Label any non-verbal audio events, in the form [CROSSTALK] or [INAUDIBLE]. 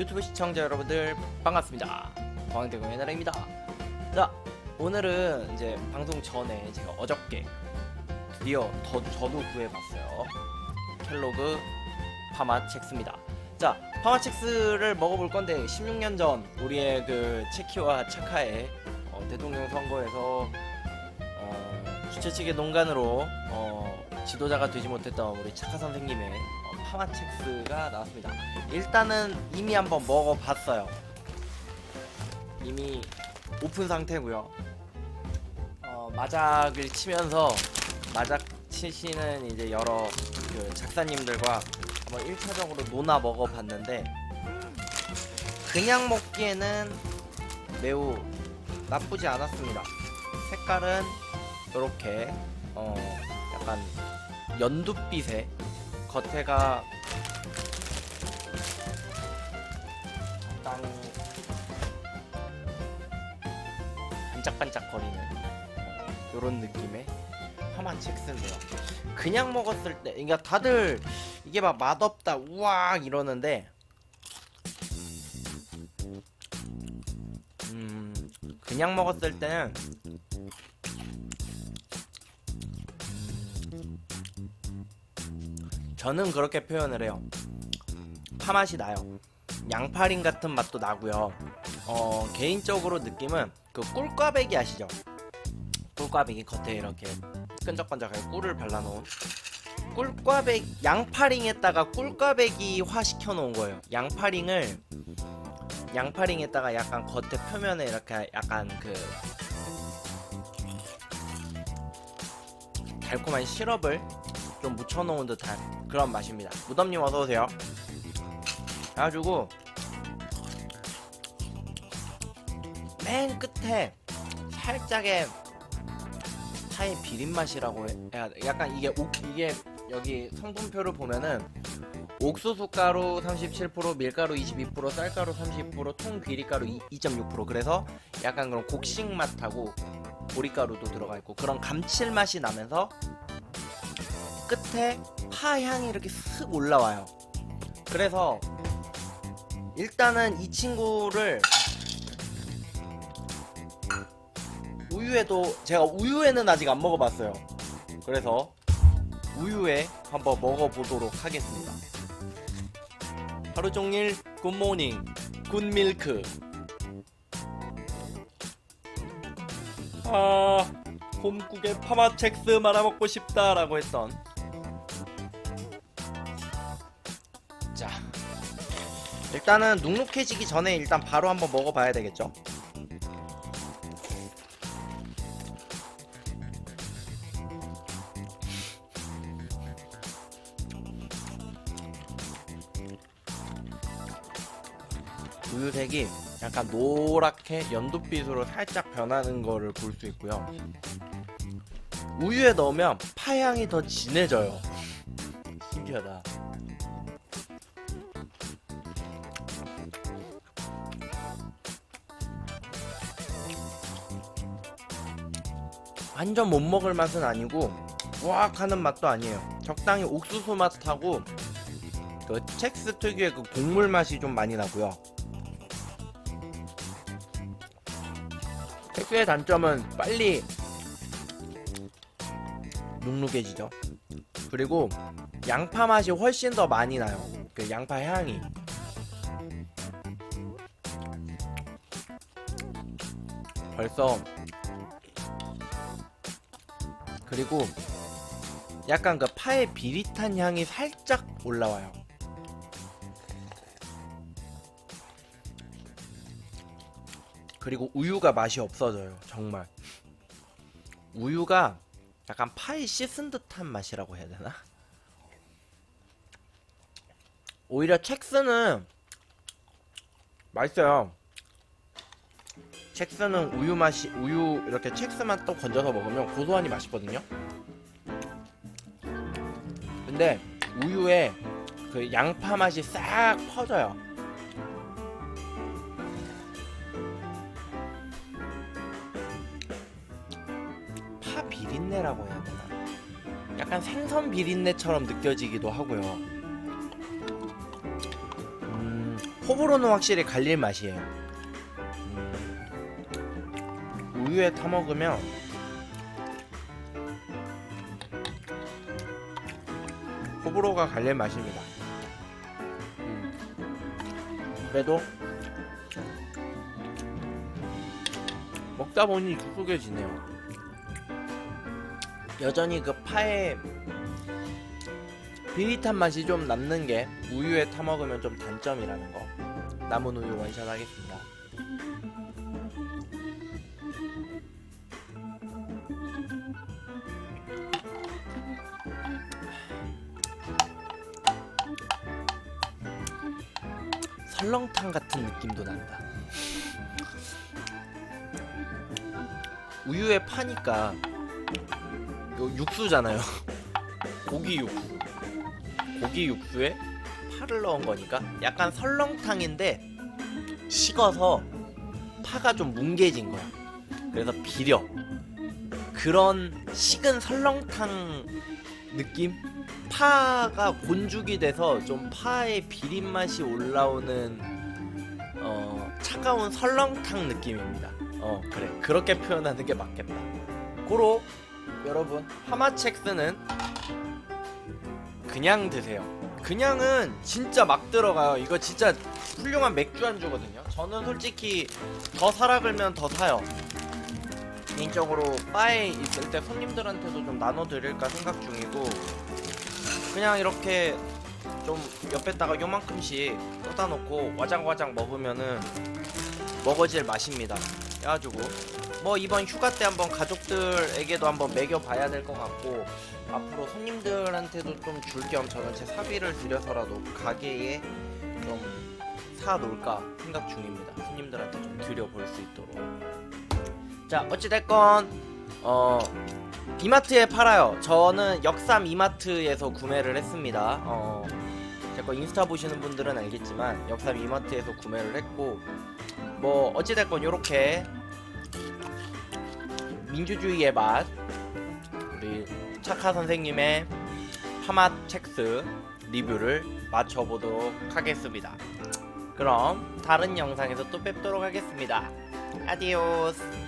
유튜브 시청자 여러분들 반갑습니다. 광대공의 나라입니다. 자, 오늘은 이제 방송 전에 제가 어저께 드디어 더, 저도 구해봤어요. 켈로그 파마첵스입니다. 자, 파마첵스를 먹어볼 건데 16년 전 우리의 그 체키와 차카의 어, 대통령 선거에서 어, 주최 측의 농간으로 어, 지도자가 되지 못했던 우리 차카 선생님의 어, 파마첵스가 나왔습니다. 일단은 이미 한번 먹어봤어요. 이미 오픈 상태고요. 어, 마작을 치면서 마작 치시는 이제 여러 그 작사님들과 한번 1차적으로 논아 먹어봤는데 그냥 먹기에는 매우 나쁘지 않았습니다. 색깔은 이렇게 어 약간 연두빛의 겉에가 약간 반짝반짝거리는 이런 느낌의 파마첵스인데요. 그냥 먹었을 때, 그러니까 다들 이게 막 맛없다, 우악 이러는데, 음, 그냥 먹었을 때는 저는 그렇게 표현을 해요. 파맛이 나요. 양파링 같은 맛도 나고요. 어, 개인적으로 느낌은 그 꿀꽈배기 아시죠? 꿀꽈배기 겉에 이렇게 끈적끈적하게 꿀을 발라놓은 꿀꽈배기 양파링에다가 꿀꽈배기화 시켜놓은 거예요. 양파링을 양파링에다가 약간 겉에 표면에 이렇게 약간 그 달콤한 시럽을 좀 묻혀놓은 듯한 그런 맛입니다. 무덤님 어서 오세요. 그래가지고 맨 끝에 살짝의 차의 비린 맛이라고 해야 돼. 약간 이게 옥 이게 여기 성분표를 보면은 옥수수 가루 37%, 밀가루 22%, 쌀가루 30%, 통귀리가루 2.6% 그래서 약간 그런 곡식 맛하고 보리가루도 들어가 있고 그런 감칠맛이 나면서 끝에 파 향이 이렇게 슥 올라와요. 그래서 일단은 이 친구를 우유에도 제가 우유에는 아직 안 먹어봤어요. 그래서 우유에 한번 먹어보도록 하겠습니다. 하루 종일 굿모닝 굿밀크 아 홈국에 파마첵스 말아 먹고 싶다라고 했던 일단은 눅눅해지기 전에 일단 바로 한번 먹어봐야 되겠죠 우유색이 약간 노랗게 연두빛으로 살짝 변하는 거를 볼 수 있고요. 우유에 넣으면 파향이 더 진해져요. [LAUGHS] 신기하다. 완전 못 먹을 맛은 아니고 우악 하는 맛도 아니에요. 적당히 옥수수 맛하고 그 첵스 특유의 그 곡물 맛이 좀 많이 나고요. 텍스의 단점은 빨리 눅눅해지죠. 그리고 양파 맛이 훨씬 더 많이 나요. 그 양파 향이. 벌써 그리고 약간 그 파의 비릿한 향이 살짝 올라와요. 그리고 우유가 맛이 없어져요. 정말. 우유가 약간 파에 씻은 듯한 맛이라고 해야 되나? 오히려 첵스는 맛있어요. 첵스는 우유 맛이 우유 이렇게 첵스 맛도 건져서 먹으면 고소하니 맛있거든요. 근데 우유에 그 양파 맛이 싹 퍼져요. 파 비린내라고 해야 되나? 약간 생선 비린내처럼 느껴지기도 하고요. 음, 호불호는 확실히 갈릴 맛이에요. 우유에 타 먹으면 호불호가 갈릴 맛입니다. 음, 그래도 먹다 보니 익숙해지네요. 여전히 그 파의 비릿한 맛이 좀 남는 게 우유에 타 먹으면 좀 단점이라는 거. 남은 우유 원샷 하겠습니다. 설렁탕 같은 느낌도 난다. 우유에 파니까 요 육수잖아요. [LAUGHS] 고기 육수. 고기 육수에 파를 넣은 거니까 약간 설렁탕인데 식어서 파가 좀 뭉개진 거야. 그래서 비려. 그런 식은 설렁탕 느낌? 파가 곤죽이 돼서 좀 파의 비린 맛이 올라오는 어, 차가운 설렁탕 느낌입니다. 어 그래 그렇게 표현하는 게 맞겠다. 고로 여러분 하마첵스는 그냥 드세요. 그냥은 진짜 막 들어가요. 이거 진짜 훌륭한 맥주 안주거든요. 저는 솔직히 더 사라 그러면 더 사요. 개인적으로 바에 있을 때 손님들한테도 좀 나눠드릴까 생각 중이고 그냥 이렇게 좀 옆에다가 요만큼씩 쏟아 놓고 와장와장 먹으면은 먹어질 맛입니다. 그래가지고 뭐 이번 휴가 때 한번 가족들에게도 한번 먹여봐야 될 것 같고 앞으로 손님들한테도 좀 줄 겸 저는 제 사비를 들여서라도 가게에 좀 사 놓을까 생각 중입니다. 손님들한테 좀 드려볼 수 있도록. 자 어찌됐건 어 이마트에 팔아요. 저는 역삼 이마트에서 구매를 했습니다. 어, 제거 인스타 보시는 분들은 알겠지만 역삼 이마트에서 구매를 했고 뭐 어찌됐건 요렇게 민주주의의 맛 우리 차카 선생님의 파맛 첵스 리뷰를 마쳐보도록 하겠습니다. 그럼 다른 영상에서 또 뵙도록 하겠습니다. 아디오스